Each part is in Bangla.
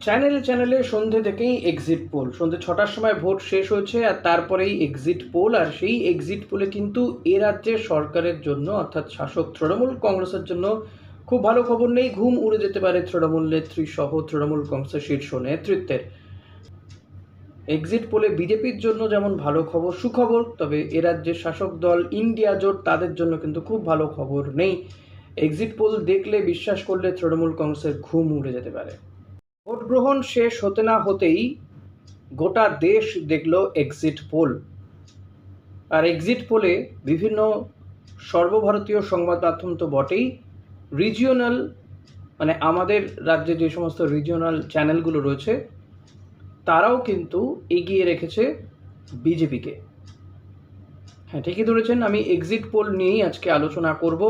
চ্যানেলে চ্যানেলে সন্ধে থেকেই এক্সিট পোল সন্ধে ছটার সময় ভোট শেষ হয়েছে আর তারপরেই এক্সিট পোল আর সেই এক্সিট পোলে কিন্তু এ রাজ্যের সরকারের জন্য, অর্থাৎ শাসক তৃণমূল কংগ্রেসের জন্য খুব ভালো খবর নেই। ঘুম উড়ে যেতে পারে তৃণমূল নেত্রী সহ তৃণমূল কংগ্রেসের শীর্ষ নেতৃত্বের। এক্সিট পোলে বিজেপির জন্য যেমন ভালো খবর, সুখবর, তবে এ রাজ্যের শাসক দল ইন্ডিয়া জোট তাদের জন্য কিন্তু খুব ভালো খবর নেই। এক্সিট পোল দেখলে বিশ্বাস করলে তৃণমূল কংগ্রেসের ঘুম উড়ে যেতে পারে। ভোট গ্রহণ শেষ হতে না হতেই গোটা দেশ দেখল এক্সিট পোল আর এক্সিট পোলে বিভিন্ন সর্বভারতীয় সংবাদ মাধ্যম তো বটেই। রিজিওনাল মানে আমাদের রাজ্যে যে সমস্ত রিজিওনাল চ্যানেলগুলো রয়েছে, তারাও কিন্তু এগিয়ে রেখেছে বিজেপিকে। হ্যাঁ ঠিকই ধরেছেন, আমি এক্সিট পোল নিয়েই আজকে আলোচনা করব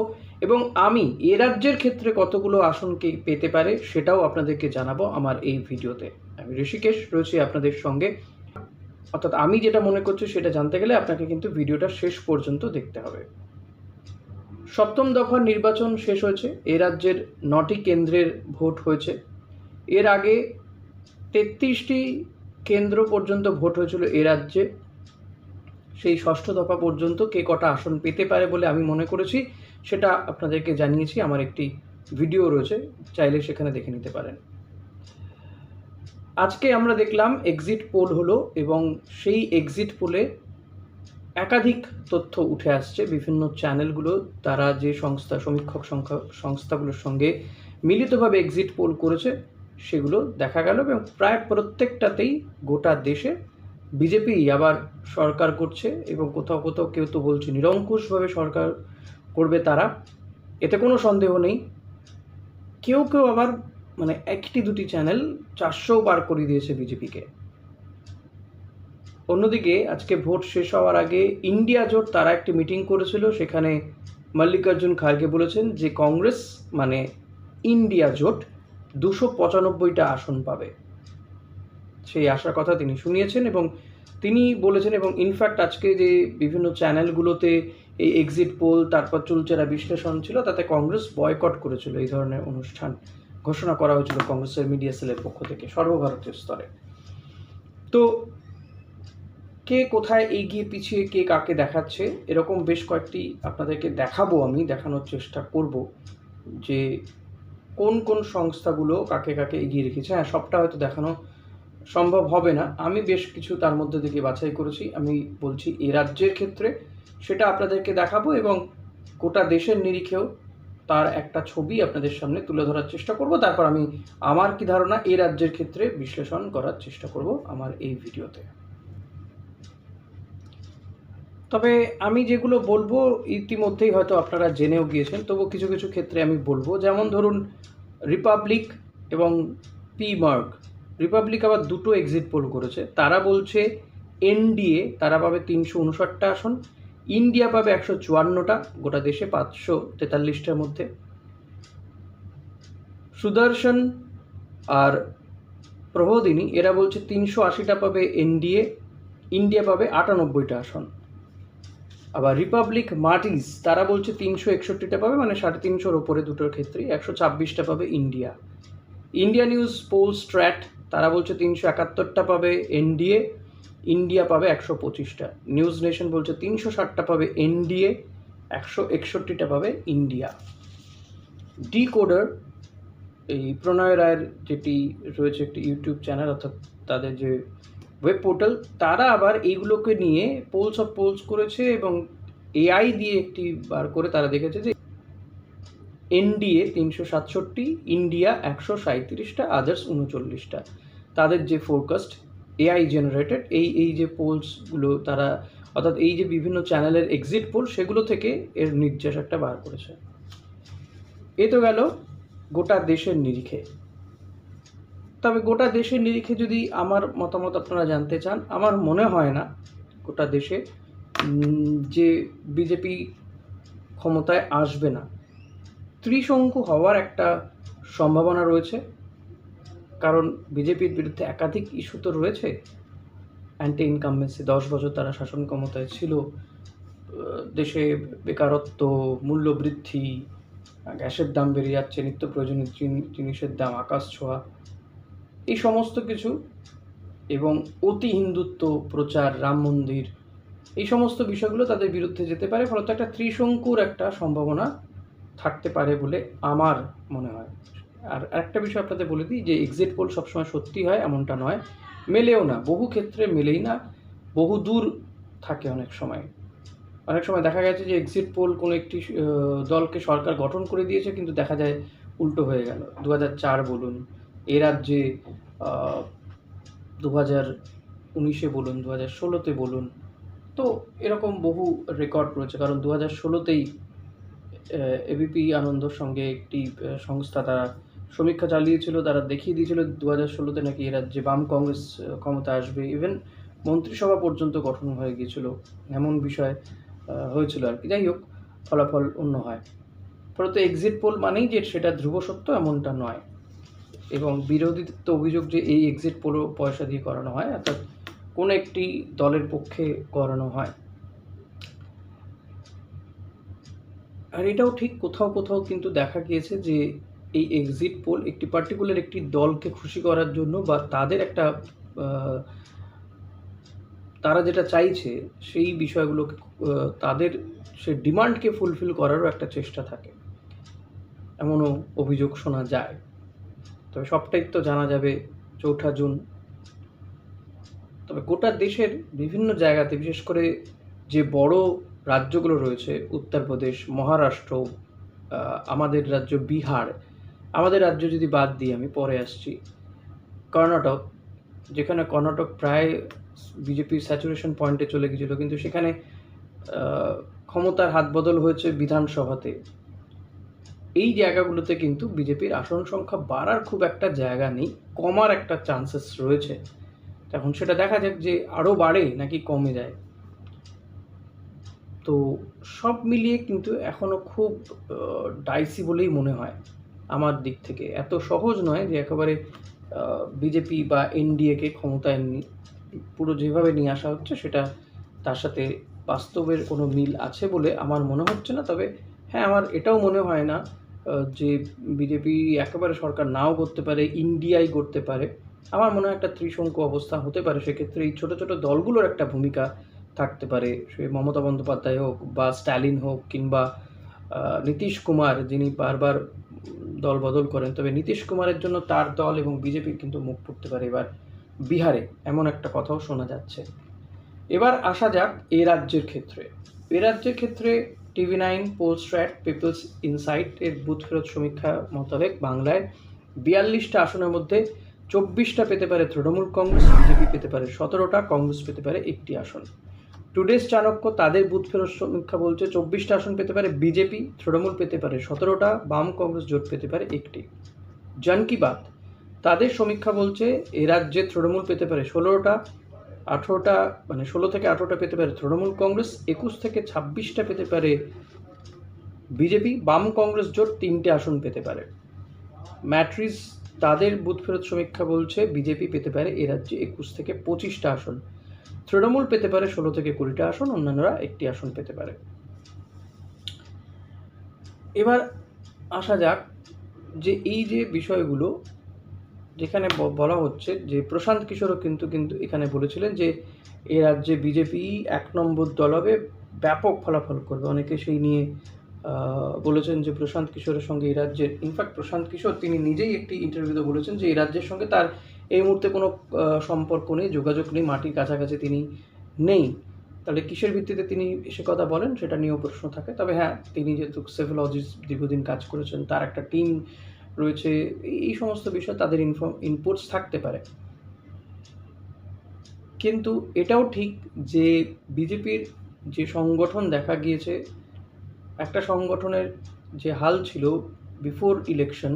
এবং আমি এ রাজ্যের ক্ষেত্রে কতগুলো আসন কে পেতে পারে সেটাও আপনাদেরকে জানাব আমার এই ভিডিওতে। আমি ঋষিকেশ রয়েছি আপনাদের সঙ্গে। অর্থাৎ আমি যেটা মনে করছি সেটা জানতে গেলে আপনাকে কিন্তু ভিডিওটা শেষ পর্যন্ত দেখতে হবে। সপ্তম দফার নির্বাচন শেষ হয়েছে, এ রাজ্যের নটি কেন্দ্রের ভোট হয়েছে। এর আগে তেত্রিশটি কেন্দ্র পর্যন্ত ভোট হয়েছিল এ রাজ্যে। সেই ষষ্ঠ দফা পর্যন্ত কে কটা আসন পেতে পারে বলে আমি মনে করেছি, সেটা আপনাদেরকে জানিয়েছি, আমার একটি ভিডিও রয়েছে, চাইলে সেখানে দেখে নিতে পারেন। আজকে আমরা দেখলাম এক্সিট পোল হলো এবং সেই এক্সিট পোলে একাধিক তথ্য উঠে আসছে, বিভিন্ন চ্যানেলগুলো তারা যে সংস্থা, সমীক্ষক সংখ্যা, সংস্থাগুলোর সঙ্গে মিলিতভাবে এক্সিট পোল করেছে, সেগুলো দেখা গেল এবং প্রায় প্রত্যেকটাতেই গোটা দেশে বিজেপি আবার সরকার করছে এবং কোথাও কোথাও কেউ তো বলছে নিরঙ্কুশভাবে সরকার করবে তারা। এতে কোনো সন্দেহ নেই। কেউ কেউ আবার মানে একটি দুটি চ্যানেল চারশো পার করে দিয়েছে বিজেপিকে। অন্যদিকে আজকে ভোট শেষ হওয়ার আগে ইন্ডিয়া জোট তারা একটি মিটিং করেছিল, সেখানে মল্লিকার্জুন খার্গে বলেছেন যে কংগ্রেস মানে ইন্ডিয়া জোট দুশো পঁচানব্বইটা আসন পাবে। সেই আশার কথা তিনি শুনিয়েছেন এবং তিনি বলেছেন এবং ইনফ্যাক্ট আজকে যে বিভিন্ন চ্যানেলগুলোতে এই এক্সিট পোল তারপর চুলচেরা বিশ্লেষণ ছিল, তাতে কংগ্রেস বয়কট করেছিল এই ধরনের অনুষ্ঠান ঘোষণা করা হয়েছিল কংগ্রেসের মিডিয়া সেলের পক্ষ থেকে সর্বভারতীয় স্তরে। তো কে কোথায় এগিয়ে পিছিয়ে, কে কাকে দেখাচ্ছে, এরকম বেশ কয়েকটি আপনাদেরকে দেখাবো আমি, দেখানোর চেষ্টা করব যে কোন কোন সংস্থাগুলো কাকে কাকে এগিয়ে রেখেছে। হ্যাঁ সবটা হয়তো দেখানো সম্ভব হবে না। আমি বেশ কিছু তার মধ্যে থেকে বাছাই করেছি। আমি বলছি, এ রাজ্যের ক্ষেত্রে সেটা আপনাদেরকে দেখাবো এবং গোটা দেশের নিরিখেও তার একটা ছবি আপনাদের সামনে তুলে ধরার চেষ্টা করব। তারপর আমি আমার কি ধারণা, এ রাজ্যের ক্ষেত্রে বিশ্লেষণ করার চেষ্টা করব আমার এই ভিডিওতে। তবে আমি যেগুলো বলব, ইতিমধ্যেই হয়তো আপনারা জেনেও গিয়েছেন, তবু কিছু কিছু ক্ষেত্রে আমি বলব। যেমন ধরুন, রিপাবলিক এবং পি মার্ক। রিপাবলিক আবার দুটো এক্সিট পোল করেছে। তারা বলছে এনডিএ তারা পাবে তিনশো উনষাটটা আসন। ইন্ডিয়া পাবে একশো চুয়ান্নটা, গোটা দেশে পাঁচশো তেতাল্লিশটার মধ্যে। সুদর্শন আর প্রবোদিনী, এরা বলছে তিনশো আশিটা পাবে এনডিএ ইন্ডিয়া পাবে আটানব্বইটা আসন। আবার রিপাবলিক মার্টিস তারা বলছে তিনশো একষট্টিটা পাবে মানে সাড়ে তিনশোর ওপরে দুটোর ক্ষেত্রেই, একশো ছাব্বিশটা পাবে India India news Polstrat তারা বলছে তিনশো একাত্তরটা পাবে এনডিএ, ইন্ডিয়া পাবে একশো পঁচিশটা। নিউজ নেশন বলছে তিনশো ষাটটা পাবে এনডিএ, একশো একষট্টিটা পাবে ইন্ডিয়া। ডি কোডার এই প্রণয় রায়ের যেটি রয়েছে একটি ইউটিউব চ্যানেল, অর্থাৎ তাদের যে ওয়েব পোর্টাল, তারা আবার এইগুলোকে নিয়ে পোলস অফ পোলস করেছে এবং এআই দিয়ে একটি বার করে তারা দেখেছে যে এনডিএ তিনশো সাতষট্টি, ইন্ডিয়া একশো সাঁত্রিশটা আদার্স উনচল্লিশটা। তাদের যে ফোরকাস্ট, এআই জেনারেটেড, এই এই যে পোলসগুলো তারা, অর্থাৎ এই যে বিভিন্ন চ্যানেলের এক্সিট পোল, সেগুলো থেকে এর নির্যাস একটা বার করেছে। এ তো গেল গোটা দেশের নিরিখে। তবে গোটা দেশের নিরিখে যদি আমার মতামত আপনারা জানতে চান, আমার মনে হয় না গোটা দেশে যে বিজেপি ক্ষমতায় আসবে না। ত্রিশঙ্কু হওয়ার একটা সম্ভাবনা রয়েছে। কারণ বিজেপির বিরুদ্ধে একাধিক ইস্যু তো রয়েছে। অ্যান্টি ইনকামবেন্সি দশ বছর তারা শাসন ক্ষমতায় ছিল। দেশে বেকারত্ব, মূল্যবৃদ্ধি, গ্যাসের দাম বেড়ে যাচ্ছে, নিত্য প্রয়োজনীয় জিনিসের দাম, আকাশ ছোঁয়া। এই সমস্ত কিছু এবং অতি হিন্দুত্ব, প্রচার, রাম মন্দির, এই সমস্ত বিষয়গুলো তাদের বিরুদ্ধে যেতে পারে। ফলত একটা ত্রিশঙ্কুর একটা সম্ভাবনা থাকতে পারে বলে আমার মনে হয়। আর একটা বিষয় আপনাদের বলে দিই যে এক্সিট পোল সবসময় সত্যি হয়, এমনটা নয়। মেলেও না, বহু ক্ষেত্রে মেলেই না, বহু দূর থাকে অনেক সময়। অনেক সময় দেখা গেছে যে এক্সিট পোল কোনো একটি দলকে সরকার গঠন করে দিয়েছে কিন্তু দেখা যায় উল্টো হয়ে গেল। দু চার বলুন, এ রাজ্যে দু হাজার উনিশে বলুন দু হাজার ষোলোতে বলুন, তো এরকম বহু রেকর্ড রয়েছে। কারণ দু হাজার ষোলোতেই এবিপি আনন্দর সঙ্গে একটি সংস্থা তারা সমীক্ষা চালিয়েছিল, তারা দেখিয়ে দিয়েছিল দু হাজার ষোলোতে নাকি এ রাজ্যে বাম কংগ্রেস ক্ষমতা আসবে ইভেন মন্ত্রিসভা পর্যন্ত গঠন হয়ে গিয়েছিল, এমন বিষয় হয়েছিল আর কি। যাই হোক, ফলাফল অন্য হয়। ফলত এক্সিট পোল মানেই যে সেটা ধ্রুব সত্য এমনটা নয়। এবং বিরোধীত্ব অভিযোগ যে এই এক্সিট পোলও পয়সা দিয়ে করানো হয়, অর্থাৎ কোনো একটি দলের পক্ষে করানো হয়। আর এটাও ঠিক কোথাও কোথাও কিন্তু দেখা গিয়েছে যে এই এক্সিট পোল একটি পার্টিকুলার একটি দলকে খুশি করার জন্য বা তাদের একটা তারা যেটা চাইছে সেই বিষয়গুলোকে তাদের সে ডিমান্ডকে ফুলফিল করারও একটা চেষ্টা থাকে। এমনও অভিযোগ শোনা যায়। তবে সবটাই তো জানা যাবে চৌঠা জুন। তবে গোটা দেশের বিভিন্ন জায়গাতে, বিশেষ করে যে বড় রাজ্যগুলো রয়েছে, উত্তরপ্রদেশ, মহারাষ্ট্র আমাদের রাজ্য বিহার। আমাদের রাজ্য যদি বাদ দিই আমি পরে আসছি, কর্ণাটক, যেখানে কর্ণাটক প্রায় বিজেপির স্যাচুরেশন পয়েন্টে চলে গিয়েছিল, কিন্তু সেখানে ক্ষমতার হাত বদল হয়েছে বিধানসভাতে। এই জায়গাগুলোতে কিন্তু বিজেপির আসন সংখ্যা বাড়ার খুব একটা জায়গা নেই, কমার একটা চান্সেস রয়েছে। এখন সেটা দেখা যাক যে আরও বাড়ে নাকি কমে যায়। তো সব মিলিয়ে কিন্তু এখনও খুব ডাইসি বলেই মনে হয় আমার দিক থেকে। এত সহজ নয় যে একেবারে বিজেপি বা এনডিএকে ক্ষমতায় পুরো যেভাবে নিয়ে আসা হচ্ছে সেটা তার সাথে বাস্তবের কোনো মিল আছে বলে আমার মনে হচ্ছে না। তবে হ্যাঁ আমার এটাও মনে হয় না যে বিজেপি একেবারে সরকার নাও করতে পারে, ইন্ডিয়াই করতে পারে। আমার মনে হয় একটা ত্রিশঙ্কু অবস্থা হতে পারে। সেক্ষেত্রে এই ছোটো ছোটো দলগুলোর একটা ভূমিকা থাকতে পারে, সে মমতা বন্দ্যোপাধ্যায় হোক বা স্ট্যালিন হোক কিংবা নীতিশ কুমার যিনি বারবার দল বদল করেন, তবে নীতিশ কুমারের জন্য তার দল এবং বিজেপির কিন্তু মুখ পড়তে পারে এবার বিহারে, এমন একটা কথাও শোনা যাচ্ছে। এবার আসা যাক এ রাজ্যের ক্ষেত্রে। এ রাজ্যের ক্ষেত্রে TV nine Polstrat people's insight এর বুথ ফেরত সমীক্ষা মোতাবেক বাংলায় বিয়াল্লিশটা আসনের মধ্যে চব্বিশটা পেতে পারে তৃণমূল কংগ্রেস, বিজেপি পেতে পারে সতেরোটা, কংগ্রেস পেতে পারে একটি আসন। টুডেস চাণক্য তাদের বুথ ফেরত সমীক্ষা বলছে, চব্বিশটা আসন পেতে পারে বিজেপি, তৃণমূল পেতে পারে সতেরোটা, বাম কংগ্রেস জোট পেতে পারে একটি। জন কি বাত? তাদের সমীক্ষা বলছে, এ রাজ্যে তৃণমূল পেতে পারে ষোলোটা, আঠেরোটা মানে ষোলো থেকে আঠেরোটা পেতে পারে তৃণমূল কংগ্রেস, একুশ থেকে ছাব্বিশটা পেতে পারে বিজেপি, বাম কংগ্রেস জোট তিনটে আসন পেতে পারে। ম্যাট্রিস তাদের বুথ ফেরত সমীক্ষা বলছে, বিজেপি পেতে পারে এ রাজ্যে একুশ থেকে পঁচিশটা আসন। তৃণমূল পেতে পারে ষোলো থেকে কুড়িটা আসন, অন্যান্যরা একটি আসন পেতে পারে। এবার আসা যাক যে এই যে বিষয়গুলো, যেখানে বলা হচ্ছে যে প্রশান্ত কিশোরও কিন্তু কিন্তু এখানে বলেছিলেন যে এ রাজ্যে বিজেপি এক নম্বর দল হবে, ব্যাপক ফলাফল করবে। অনেকে সেই নিয়ে বলেছেন যে প্রশান্ত কিশোরের সঙ্গে এই রাজ্যের ইনফ্যাক্ট প্রশান্ত কিশোর তিনি নিজেই একটি ইন্টারভিউতে বলেছেন যে এই রাজ্যের সঙ্গে তার এই মুহূর্তে কোনো সম্পর্ক নেই, যোগাযোগ নেই, মাটির কাছাকাছি তিনি নেই। তাহলে কিসের ভিত্তিতে তিনি সে কথা বলেন সেটা নিয়েও প্রশ্ন থাকে। তবে হ্যাঁ তিনি যেহেতু সেফোলজিস্ট দীর্ঘদিন কাজ করেছেন, তার একটা টিম রয়েছে, এই সমস্ত বিষয় তাদের ইনফর্ম ইনপুটস থাকতে পারে। কিন্তু এটাও ঠিক যে বিজেপির যে সংগঠন দেখা গিয়েছে, একটা সংগঠনের যে হাল ছিল বিফোর ইলেকশন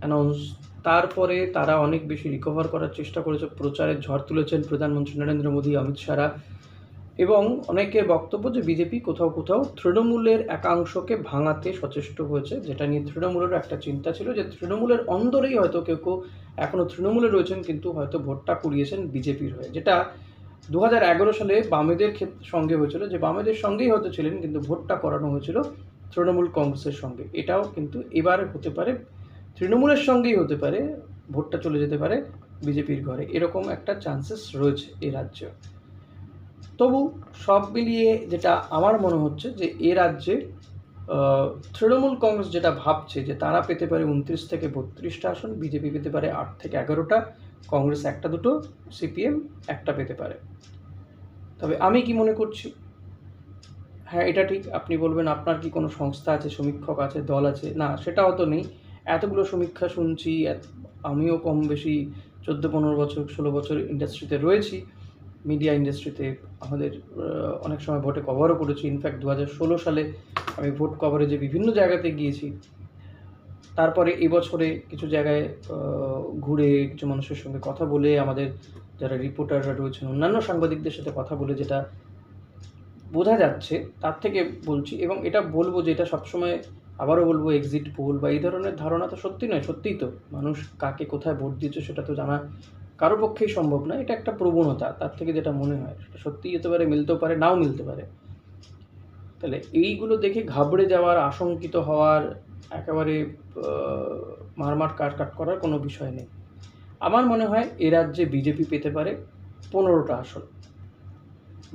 অ্যানাউন্স তারপরে তারা অনেক বেশি রিকভার করার চেষ্টা করেছে প্রচারের ঝড় তুলেছেন প্রধানমন্ত্রী নরেন্দ্র মোদী, অমিত শাহরা। এবং অনেকের বক্তব্য যে বিজেপি কোথাও কোথাও তৃণমূলের একাংশকে ভাঙাতে সচেষ্ট হয়েছে, যেটা নিয়ে তৃণমূলেরও একটা চিন্তা ছিল যে তৃণমূলের অন্দরেই হয়তো কেউ কেউ এখনও তৃণমূলে রয়েছেন, কিন্তু হয়তো ভোটটা কুড়িয়েছেন বিজেপির হয়ে, যেটা দু হাজার এগারো সালে বামেদের সঙ্গে হয়েছিল, যে বামেদের সঙ্গেই হয়তো ছিলেন, কিন্তু ভোটটা করানো হয়েছিল তৃণমূল কংগ্রেসের সঙ্গে। এটাও কিন্তু এবার হতে পারে তৃণমূলের সঙ্গেই হতে পারে, ভোটটা চলে যেতে পারে বিজেপির ঘরে। এরকম একটা চান্সেস রয়েছে এই রাজ্যে। তবু সব মিলিয়ে যেটা আমার মনে হচ্ছে যে এ রাজ্যে তৃণমূল কংগ্রেস যেটা ভাবছে যে তারা পেতে পারে উনত্রিশ থেকে বত্রিশটা আসন, বিজেপি পেতে পারে আট থেকে এগারোটা, কংগ্রেস একটা দুটো, সিপিএম একটা পেতে পারে। তবে আমি কি মনে করছি? হ্যাঁ এটা ঠিক। আপনি বলবেন আপনার কি কোনো সংস্থা আছে, সমীক্ষক আছে, দল আছে? না সেটাও তো নেই। এতগুলো সমীক্ষা শুনছি আমিও কম বেশি চোদ্দ, পনেরো বছর, ষোলো বছর ইন্ডাস্ট্রিতে রয়েছি। মিডিয়া ইন্ডাস্ট্রিতে আমাদের অনেক সময় ভোটে কভারও করেছি। ইনফ্যাক্ট দু হাজার ষোলো সালে আমি ভোট কভারেজে বিভিন্ন জায়গাতে গিয়েছি, তারপরে এবছরে কিছু জায়গায় ঘুরে কিছু মানুষের সঙ্গে কথা বলে, আমাদের যারা রিপোর্টাররা রয়েছেন, অন্যান্য সাংবাদিকদের সাথে কথা বলে, যেটা বোঝা যাচ্ছে, তার থেকে বলছি। এবং এটা বলব যে এটা সবসময় আবারও বলব এক্সিট পোল বা এই ধরনের ধারণা তো সত্যি নয়, সত্যিই তো। মানুষ কাকে কোথায় ভোট দিচ্ছে সেটা তো জানা কারও পক্ষেই সম্ভব না এটা একটা প্রবণতা, তার থেকে যেটা মনে হয়, সেটা সত্যিই হতে পারে, মিলতেও পারে, নাও মিলতে পারে। তাহলে এইগুলো দেখে ঘাবড়ে যাওয়ার, আশঙ্কিত হওয়ার, একেবারে মারমার কাট কাট করার কোনো বিষয় নেই। আমার মনে হয় এ রাজ্যে বিজেপি পেতে পারে পনেরোটা আসন।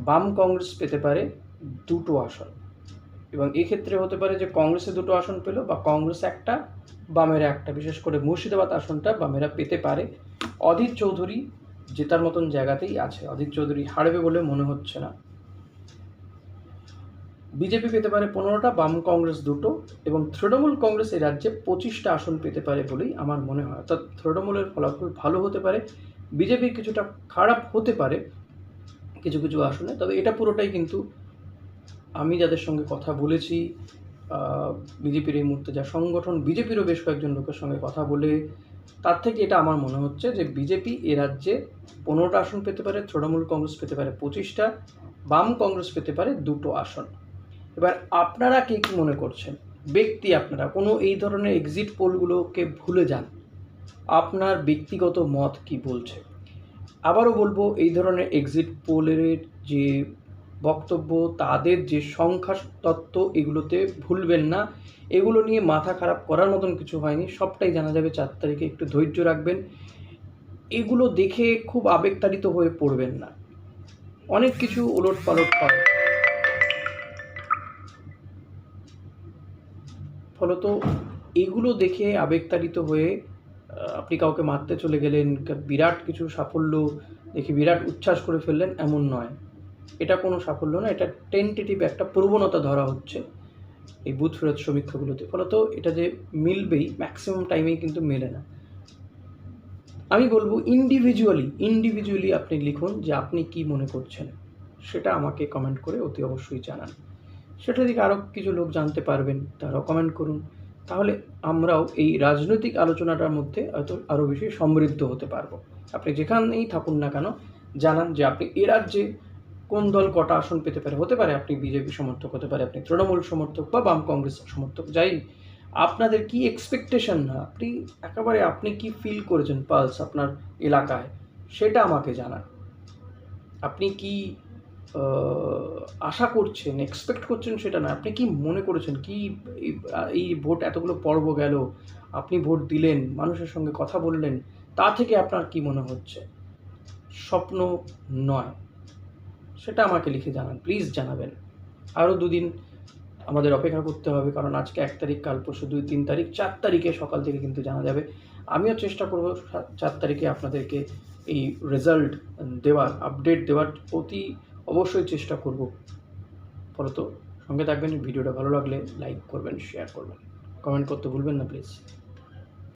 বাম কংগ্রেস পেতে পারে দুটো আসন। এবং এক্ষেত্রে হতে পারে যে কংগ্রেসে দুটো আসন পেল বা কংগ্রেস একটা, বামেরা একটা। বিশেষ করে মুর্শিদাবাদ আসনটা বামেরা পেতে পারে। অধীর চৌধুরী জেতার মতন জায়গাতেই আছে। অধীর চৌধুরী হারবে বলে মনে হচ্ছে না। বিজেপি পেতে পারে পনেরোটা, বাম কংগ্রেস দুটো এবং তৃণমূল কংগ্রেস এই রাজ্যে পঁচিশটা আসন পেতে পারে বলেই আমার মনে হয়। অর্থাৎ তৃণমূলের ফলাফল ভালো হতে পারে। বিজেপি কিছুটা খারাপ হতে পারে, কিছু কিছু আসনে, তবে এটা পুরোটাই কিন্তু আমি যাদের সঙ্গে কথা বলেছি বিজেপির এই মুহূর্তে যা সংগঠন, বিজেপিরও বেশ কয়েকজন লোকের সঙ্গে কথা বলে, তার থেকে এটা আমার মনে হচ্ছে যে বিজেপি এ রাজ্যে পনেরোটা আসন পেতে পারে, তৃণমূল কংগ্রেস পেতে পারে পঁচিশটা, বাম কংগ্রেস পেতে পারে দুটো আসন। এবার আপনারা কে কী মনে করছেন? ব্যক্তি আপনারা, কোনো এই ধরনের এক্সিট পোলগুলোকে ভুলে যান। আপনার ব্যক্তিগত মত কি বলছে? আবারও বলব, এই ধরনের এক্সিট পোলের যে বক্তব্য, তাদের যে সংখ্যা তত্ত্ব এগুলোতে ভুলবেন না। এগুলো নিয়ে মাথা খারাপ করার মতন কিছু হয়নি। সবটাই জানা যাবে চার তারিখে। একটু ধৈর্য রাখবেন। এগুলো দেখে খুব আবেগতাড়িত হয়ে পড়বেন না। অনেক কিছু ওলট পালট হয় ফলত এগুলো দেখে আবেগতাড়িত হয়ে আপনি কাউকে মারতে চলে গেলেন, বিরাট কিছু সাফল্য দেখে বিরাট উচ্ছ্বাস করে ফেললেন, এমন নয়। এটা কোনো সাফল্য না, এটা টেন্টেটিভ একটা প্রবণতা ধরা হচ্ছে এই বুথ ফেরত সমীক্ষাগুলোতে। ফলত এটা যে মিলবেই ম্যাক্সিমাম টাইমেই কিন্তু মেলে না। আমি বলব ইন্ডিভিজুয়ালি ইন্ডিভিজুয়ালি আপনি লিখুন যে আপনি কি মনে করছেন। সেটা আমাকে কমেন্ট করে অতি অবশ্যই জানান। সেটা থেকে আরও কিছু লোক জানতে পারবেন, তারাও কমেন্ট করুন। তাহলে আমরাও এই রাজনৈতিক আলোচনাটার মধ্যে হয়তো আরও বেশি সমৃদ্ধ হতে পারব। আপনি যেখানেই থাকুন না কেন, জানান যে আপনি এ রাজ্যে কোন দল কটা আসন পেতে পারে? হতে পারে আপনি বিজেপি সমর্থক, হতে পারে আপনি তৃণমূল সমর্থক বা বাম কংগ্রেস সমর্থক। যাই আপনাদের কি এক্সপেকটেশন না আপনি একেবারে আপনি কি ফিল করেছেন পালস আপনার এলাকায়? সেটা আমাকে জানান। আপনি কি আশা করছেন এক্সপেক্ট করছেন সেটা না? আপনি কি মনে করেছেন? কি এই- ভোট এতগুলো পর্ব গেল, আপনি ভোট দিলেন, মানুষের সঙ্গে কথা বললেন, তা থেকে আপনার কি মনে হচ্ছে? স্বপ্ন নয়। সেটা আমাকে লিখে জানান প্লিজ জানাবেন। আরও দুদিন আমাদের অপেক্ষা করতে হবে, কারণ আজকে এক তারিখ, কাল পরশু দুই, তিন তারিখ, চার তারিখে সকাল থেকে কিন্তু জানা যাবে। আমিও চেষ্টা করব চার তারিখে আপনাদেরকে এই রেজাল্ট দেওয়ার আপডেট দেওয়ার অতি অবশ্যই চেষ্টা করব। ফলত সঙ্গে থাকবেন, ভিডিওটা ভালো লাগলে লাইক করবেন শেয়ার করবেন। কমেন্ট করতে ভুলবেন না প্লিজ